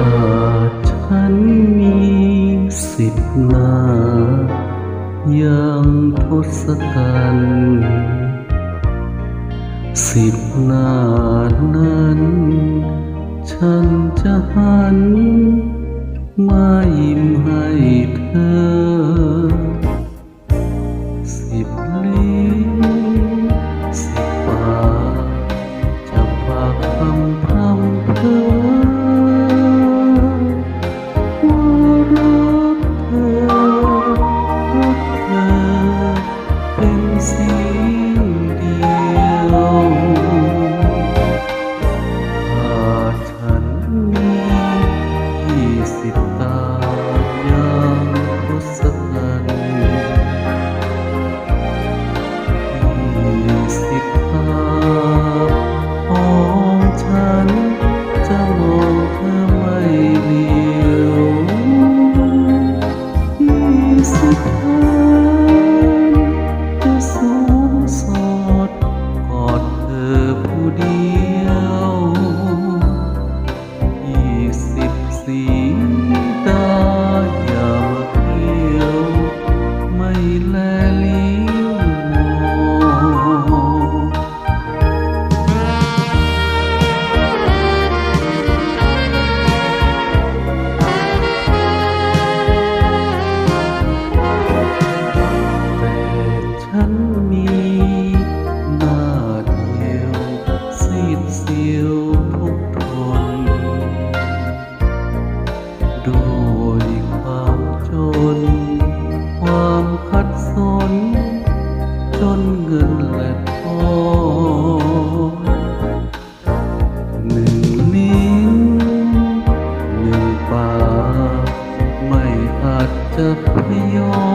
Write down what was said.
ดฉันมีสิบน้า ยังทศกัณฐ์สิบนานั้น ฉันจะหัน มายิ้มให้เธอ สิบเลันจะมองเธอไม่เดียวที่สุดท้าย the pure.